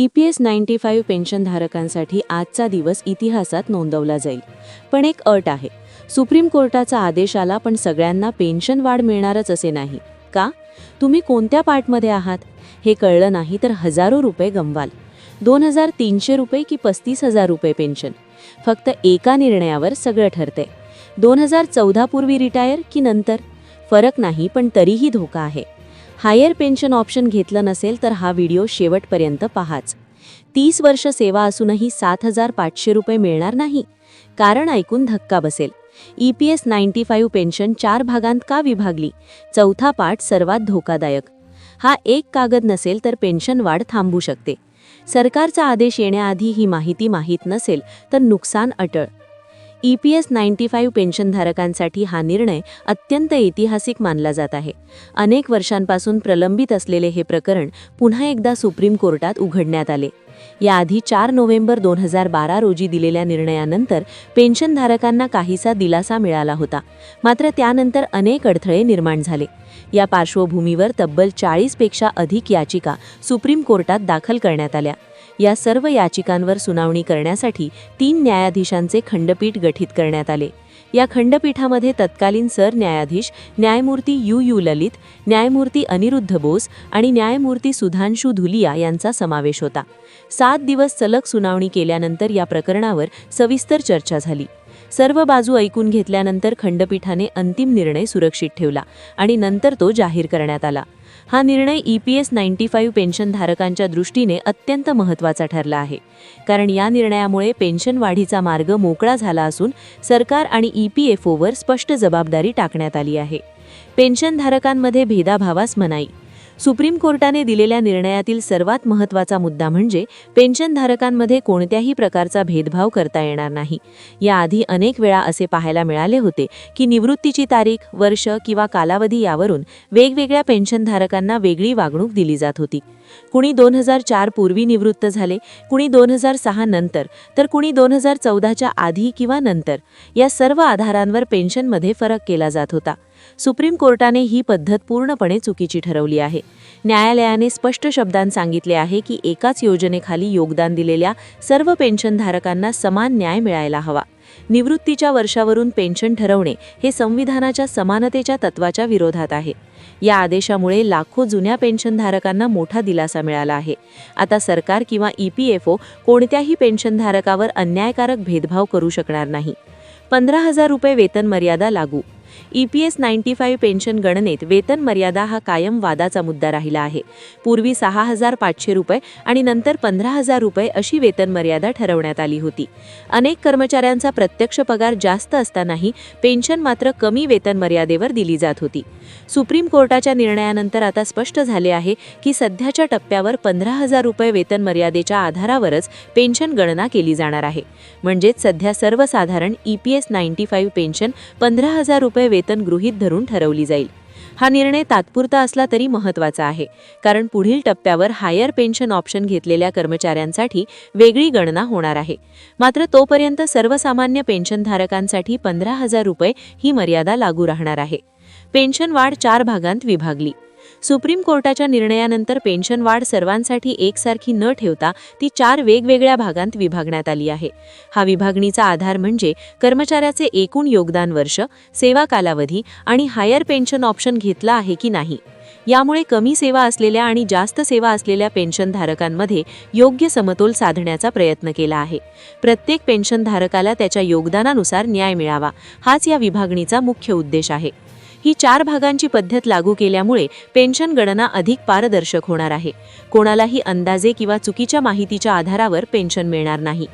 E P S ninety five पेन्शनधारकांसाठी आजचा दिवस इतिहासात नोंदवला जाईल. पण एक अट आहे. सुप्रीम कोर्टाचा आदेश आला पण सगळ्यांना पेन्शन वाढ मिळणारच असे नाही. का? तुम्ही कोणत्या पार्टमध्ये आहात? हे कळलं नाही तर हजारो रुपये गमवाल. दोन हजार तीनशे रुपये की पस्तीस हजार रुपये पेन्शन? फक्त एका निर्णयावर सगळं ठरते दोन हजार चौदापूर्वी रिटायर की नंतर? फरक नाही पण तरीही धोका आहे. हायर पेन्शन ऑप्शन घेतलं नसेल तर हा व्हिडिओ शेवटपर्यंत पहाच. तीस वर्ष सेवा असूनही सात हजार पाचशे रुपये मिळणार नाही. कारण ऐकून धक्का बसेल. E P S ninety five pension चार भागांत का विभागली? चौथा पाठ सर्वात धोकादायक. हा एक कागद नसेल तर पेन्शन वाढ थांबू शकते. सरकारचा आदेश येण्याआधी ही माहिती माहीत नसेल तर नुकसान अटळ. E P S ninety five पेन्शनधारकांसाठी हा निर्णय अत्यंत ऐतिहासिक मानला जात आहे. अनेक वर्षांपासून प्रलंबित असलेले हे प्रकरण पुन्हा एकदा सुप्रीम कोर्टात उघडण्यात आले. याआधी चार नोव्हेंबर दोन हजार बारा रोजी दिलेल्या निर्णयानंतर पेन्शनधारकांना काहीसा दिलासा मिळाला होता. मात्र त्यानंतर अनेक अडथळे निर्माण झाले. या पार्श्वभूमीवर तब्बल चाळीसपेक्षा अधिक याचिका सुप्रीम कोर्टात दाखल करण्यात आल्या. या सर्व याचिकांवर सुनावणी करण्यासाठी तीन न्यायाधीशांचे खंडपीठ गठीत करण्यात आले. या खंडपीठामध्ये तत्कालीन सरन्यायाधीश न्यायमूर्ती यू यू ललित न्यायमूर्ती अनिरुद्ध बोस आणि न्यायमूर्ती सुधांशू धुलिया यांचा समावेश होता. सात दिवस सलग सुनावणी केल्यानंतर या प्रकरणावर सविस्तर चर्चा झाली. सर्व बाजू ऐकून घेतल्यानंतर खंडपीठाने अंतिम निर्णय सुरक्षित ठेवला आणि नंतर तो जाहीर करण्यात आला. हा निर्णय E P S ninety five पेन्शनधारकांच्या दृष्टीने अत्यंत महत्त्वाचा ठरला आहे. कारण या निर्णयामुळे पेन्शन वाढीचा मार्ग मोकळा झाला असून सरकार आणि ई पी एफ ओवर स्पष्ट जबाबदारी टाकण्यात आली आहे. पेन्शनधारकांमध्ये भेदाभावास मनाई. सुप्रीम कोर्टाने दिलेल्या निर्णयातील सर्वात महत्त्वाचा मुद्दा म्हणजे पेन्शनधारकांमध्ये कोणत्याही प्रकारचा भेदभाव करता येणार नाही. याआधी अनेक वेळा असे पाहायला मिळाले होते की निवृत्तीची तारीख वर्ष किंवा कालावधी यावरून वेगवेगळ्या पेन्शनधारकांना वेगळी वागणूक दिली जात होती. कुणी दोन हजार चार पूर्वी निवृत्त झाले कुणी दोन हजार सहा नंतर तर कुणी दोन हजार चौदाच्या आधी किंवा नंतर. या सर्व आधारांवर पेन्शनमध्ये फरक केला जात होता. सुप्रीम कोर्टाने ही पद्धत पूर्णपणे चुकीची ठरवली आहे. न्यायालयाने स्पष्ट शब्दांत सांगितले आहे की एकाच योजनेखाली योगदान दिलेल्या सर्व पेन्शनधारकांना समान न्याय मिळायला हवा. निवृत्तीच्या वर्षावरून पेन्शन ठरवणे हे संविधानाच्या समानतेच्या तत्वाच्या विरोधात आहे. या आदेशामुळे लाखो जुन्या पेन्शनधारकांना मोठा दिलासा मिळाला आहे. आता सरकार किंवा ई पी एफ ओ कोणत्याही पेन्शनधारकावर अन्यायकारक भेदभाव करू शकणार नाही. पंधरा हजार रुपये वेतन मर्यादा लागू E P S ninety five pension गणनेत वेतन मर्यादा हा कायम वादाचा मुद्दा राहिला आहे. पूर्वी सहा हजार पाचशे रुपये आणि नंतर पंधरा हजार रुपये अशी वेतन मर्यादा ठरवण्यात आली होती. अनेक कर्मचाऱ्यांचा प्रत्यक्ष पगार जास्त असतानाही पेन्शन मात्र कमी वेतन मर्यादेवर दिली जात होती. सुप्रीम कोर्टाच्या निर्णयानंतर आता स्पष्ट झाले आहे की सध्याच्या टप्प्यावर पंधरा हजार रुपये वेतन मर्यादेच्या आधारावरच पेन्शन गणना केली जाणार आहे. म्हणजेच सध्या सर्वसाधारण E P S ninety five pension पंधरा हजार रुपये वेतन गृहीत धरून ठरवली जाईल. हा निर्णय तात्पुरता असला तरी महत्त्वाचा आहे कारण पुढील टप्प्यावर हायर पेन्शन ऑप्शन घेतलेल्या कर्मचाऱ्यांसाठी वेगळी गणना होणार आहे. मात्र तोपर्यंत सर्वसामान्य पेन्शनधारकांसाठी पंधरा हजार रुपये ही मर्यादा लागू राहणार आहे. पेन्शन वाढ चार भागांत विभागली. सुप्रीम कोर्टाच्या निर्णयानंतर पेन्शन वाढ सर्वांसाठी एकसारखी न ठेवता ती चार वेगवेगळ्या भागांत विभागण्यात आली आहे. हा विभागणीचा आधार म्हणजे कर्मचाऱ्याचे एकूण योगदान वर्ष सेवा कालावधी आणि हायर पेन्शन ऑप्शन घेतला आहे की नाही. यामुळे कमी सेवा असलेल्या आणि जास्त सेवा असलेल्या पेन्शनधारकांमध्ये योग्य समतोल साधण्याचा प्रयत्न केला आहे. प्रत्येक पेन्शनधारकाला त्याच्या योगदानानुसार न्याय मिळावा हाच या विभागणीचा मुख्य उद्देश आहे. ही चार भागांची पद्धत लागू केल्यामुळे पेन्शन गणना अधिक पारदर्शक होणार आहे. कोणालाही अंदाजे किंवा चुकीच्या माहितीच्या आधारावर पेन्शन मिळणार नाही.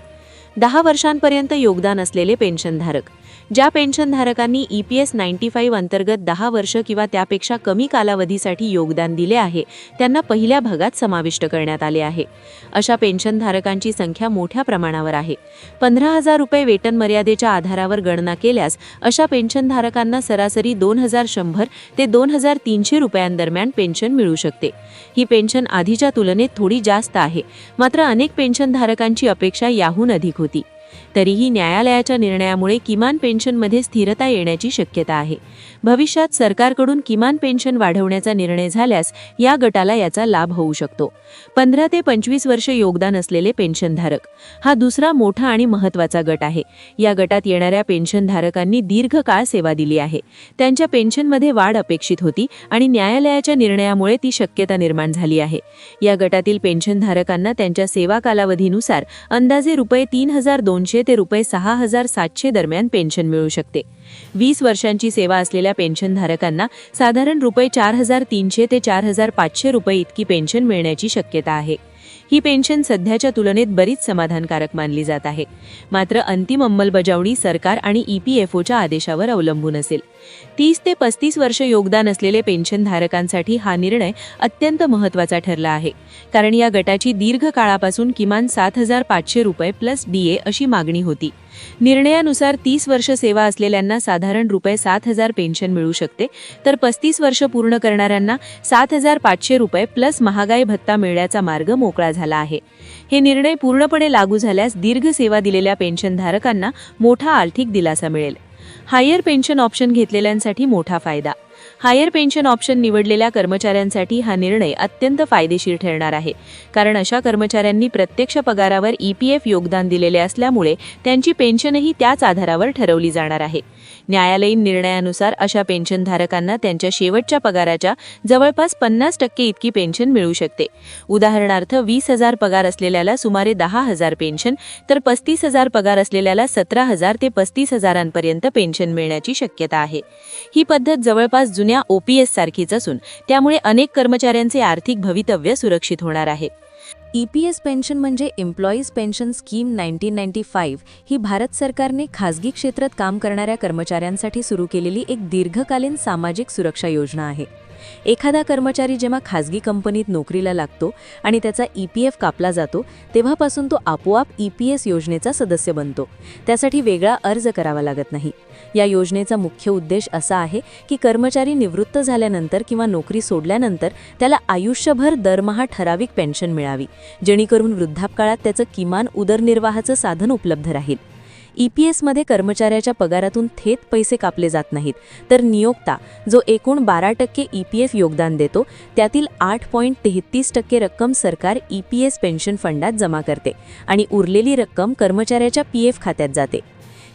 दहा वर्षांपर्यंत योगदान असलेले पेन्शनधारक. ज्या पेन्शनधारकांनी E P S ninety five अंतर्गत दहा वर्ष किंवा त्यापेक्षा कमी कालावधीसाठी योगदान दिले आहे त्यांना पहिल्या भागात समाविष्ट करण्यात आले आहे. अशा पेन्शनधारकांची संख्या मोठ्या प्रमाणावर आहे. पंधरा हजार रुपये वेतन मर्यादेच्या आधारावर गणना केल्यास अशा पेन्शनधारकांना सरासरी दोन हजार शंभर ते दोन हजार तीनशे रुपयांदरम्यान पेन्शन मिळू शकते. ही पेन्शन आधीच्या तुलनेत थोडी जास्त आहे मात्र अनेक पेन्शनधारकांची अपेक्षा याहून अधिक होती. 的。तरीही न्यायालयाच्या निर्णयामुळे किमान पेन्शनमध्ये स्थिरता येण्याची शक्यता आहे. भविष्यात सरकारकडून किमान पेन्शन वाढवण्याचा निर्णय झाल्यास या गटाला याचा लाभ होऊ शकतो. पंधरा ते पंचवीस वर्ष योगदान असलेले पेन्शनधारक. हा दुसरा मोठा आणि महत्त्वाचा गट आहे. या गटात येणाऱ्या पेन्शनधारकांनी दीर्घकाळ सेवा दिली आहे. त्यांच्या पेन्शनमध्ये वाढ अपेक्षित होती आणि न्यायालयाच्या निर्णयामुळे ती शक्यता निर्माण झाली आहे. या गटातील पेन्शनधारकांना त्यांच्या सेवा कालावधीनुसार अंदाजे रुपये तीन हजार दोन दोनशे ते रुपये सहा हजार सातशे दरम्यान पेन्शन मिळू शकते. वीस वर्षांची सेवा असलेल्या पेन्शनधारकांना साधारण रुपये चार हजार तीनशे ते चार हजार पाचशे रुपये इतकी पेन्शन मिळण्याची शक्यता आहे. ही पेन्शन सध्याच्या तुलनेत बरीच समाधानकारक मानली जात आहे. मात्र अंतिम अंमलबजावणी सरकार आणि ई पी एफ ओच्या आदेशावर अवलंबून असेल. तीस ते पस्तीस वर्ष योगदान असलेले पेन्शनधारकांसाठी हा निर्णय अत्यंत महत्त्वाचा ठरला आहे. कारण या गटाची दीर्घ काळापासून किमान सात हजार पाचशे रुपये प्लस डीए ए अशी मागणी होती. निर्णयानुसार तीस वर्ष सेवा असलेल्यांना साधारण रुपये सात हजार पेन्शन मिळू शकते. तर पस्तीस वर्ष पूर्ण करणाऱ्यांना सात हजार पाचशे रुपये प्लस महागाई भत्ता मिळण्याचा मार्ग मोकळा झाला आहे. हे निर्णय पूर्णपणे लागू झाल्यास दीर्घ सेवा दिलेल्या पेन्शनधारकांना मोठा आर्थिक दिलासा मिळेल. हायर पेन्शन ऑप्शन घेतलेल्यांसाठी मोठा फायदा. हायर पेन्शन ऑप्शन निवडलेल्या कर्मचाऱ्यांसाठी हा निर्णय अत्यंत फायदेशीर ठरणार आहे. कारण अशा कर्मचाऱ्यांनी प्रत्यक्ष पगारावर ई पी एफ योगदान दिलेले असल्यामुळे त्यांची पेन्शनही त्याच आधारावर ठरवली जाणार आहे. न्यायालयीन निर्णयानुसार अशा पेन्शनधारकांना त्यांच्या शेवटच्या पगाराच्या जवळपास पन्नास टक्के इतकी पेन्शन मिळू शकते. उदाहरणार्थ वीस हजार पगार असलेल्याला सुमारे दहा हजार पेन्शन तर पस्तीस हजार पगार असलेल्याला सतरा हजार ते पस्तीस हजारांपर्यंत पेन्शन मिळण्याची शक्यता आहे. ही पद्धत जवळपास जुन्या ओपीएस सारखीच असून त्यामुळे अनेक कर्मचाऱ्यांचे आर्थिक भवितव्य सुरक्षित होणार आहे. ई पी एस पेन्शन म्हणजे employees pension scheme nineteen ninety five ही भारत सरकारने खाजगी क्षेत्रात काम करणाऱ्या कर्मचाऱ्यांसाठी सुरू केलेली एक दीर्घकालीन सामाजिक सुरक्षा योजना आहे. एखादा कर्मचारी जेव्हा खाजगी कंपनीत नोकरीला लागतो आणि त्याचा ई पी एफ कापला जातो तेव्हापासून तो आपोआप ई पी एस योजनेचा सदस्य बनतो. त्यासाठी वेगळा अर्ज करावा लागत नाही. या योजनेचा मुख्य उद्देश असा आहे की कर्मचारी निवृत्त झाल्यानंतर किंवा नोकरी सोडल्यानंतर त्याला आयुष्यभर दरमहा ठराविक पेन्शन मिळावी जेणेकरून वृद्धापकाळात त्याचं किमान उदरनिर्वाहाचं साधन उपलब्ध राहील. ई पी एसमध्ये कर्मचाऱ्याच्या पगारातून थेट पैसे कापले जात नाहीत तर नियोक्ता जो एकूण बारा टक्के ई पी एफ योगदान देतो त्यातील आठ पॉईंट तेहतीस टक्के रक्कम सरकार ई पी एस पेन्शन फंडात जमा करते आणि उरलेली रक्कम कर्मचाऱ्याच्या पी एफ खात्यात जाते.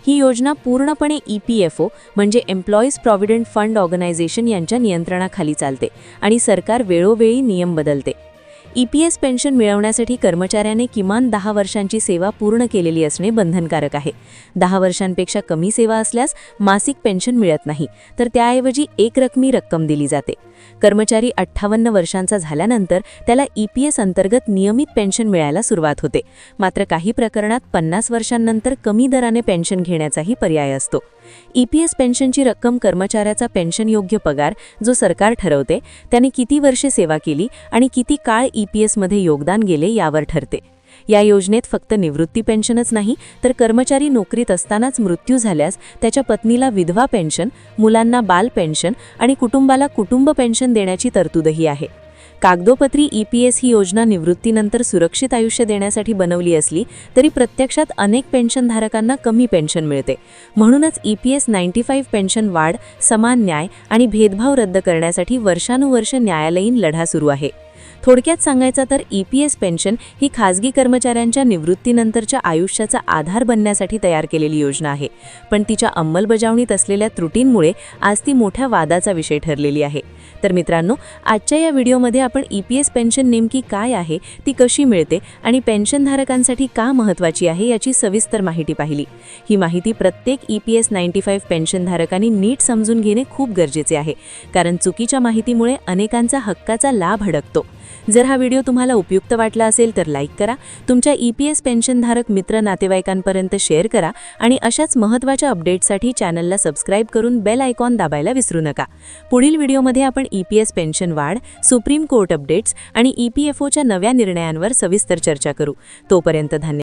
ही योजना पूर्णपणे ई पी एफ ओ म्हणजे एम्प्लॉईज प्रॉव्हिडंट फंड ऑर्गनायझेशन यांच्या नियंत्रणाखाली चालते आणि सरकार वेळोवेळी नियम बदलते. ई पी एस पेन्शन मिळवण्यासाठी कर्मचाऱ्याने किमान दहा वर्षांची सेवा पूर्ण केलेली असणे बंधनकारक आहे. दहा वर्षांपेक्षा कमी सेवा असल्यास मासिक पेन्शन मिळत नाही तर त्याऐवजी एक रकमी रक्कम दिली जाते. कर्मचारी अठ्ठावन्न वर्षांचा झाल्यानंतर त्याला ई पी एस अंतर्गत नियमित पेन्शन मिळायला सुरुवात होते. मात्र काही प्रकरणात पन्नास वर्षांनंतर कमी दराने पेन्शन घेण्याचाही पर्याय असतो. ई पी एस पेन्शनची रक्कम कर्मचाऱ्याचा पेन्शन योग्य पगार जो सरकार ठरवते त्याने किती वर्षे सेवा केली आणि किती काळ ई पी एसमध्ये योगदान गेले यावर ठरते. या योजनेत फक्त निवृत्ती पेन्शनच नाही तर कर्मचारी नोकरीत असतानाच मृत्यू झाल्यास त्याच्या पत्नीला विधवा पेन्शन मुलांना बाल पेन्शन आणि कुटुंबाला कुटुंब पेन्शन देण्याची तरतूदही आहे. कागदोपत्री ई पी एस ही योजना निवृत्तीनंतर सुरक्षित आयुष्य देण्यासाठी बनवली असली तरी प्रत्यक्षात अनेक पेन्शनधारकांना कमी पेन्शन मिळते. म्हणूनच E P S ninety five pension वाढ समान न्याय आणि भेदभाव रद्द करण्यासाठी वर्षानुवर्ष न्यायालयीन लढा सुरू आहे. थोडक्यात सांगायचं तर ई पी एस पेन्शन ही खाजगी कर्मचाऱ्यांच्या निवृत्तीनंतरच्या आयुष्याचा आधार बनण्यासाठी तयार केलेली योजना आहे. पण तिच्या अंमलबजावणीत असलेल्या त्रुटींमुळे आज ती मोठ्या वादाचा विषय ठरलेली आहे. तर मित्रांनो आजच्या या व्हिडिओमध्ये आपण ई पी एस पेन्शन नेमकी काय आहे ती कशी मिळते आणि पेन्शनधारकांसाठी का महत्त्वाची आहे याची सविस्तर माहिती पाहिली. ही माहिती प्रत्येक E P S ninety five पेन्शनधारकांनी नीट समजून घेणे खूप गरजेचे आहे कारण चुकीच्या माहितीमुळे अनेकांचा हक्काचा लाभ अडकतो जर हा व्हिडिओ तुम्हाला उपयुक्त वाटला असेल तर लाईक करा तुमच्या ई पी एस पेन्शनधारक मित्र नातेवाईकांपर्यंत शेअर करा आणि अशाच महत्त्वाच्या अपडेट्ससाठी चॅनलला सबस्क्राईब करून बेल आयकॉन दाबायला विसरू नका. पुढील व्हिडिओमध्ये आपण ई पी एस पेन्शन वाढ सुप्रीम कोर्ट अपडेट्स आणि ई पी एफ ओच्या नव्या निर्णयांवर सविस्तर चर्चा करू. तोपर्यंत धन्यवाद.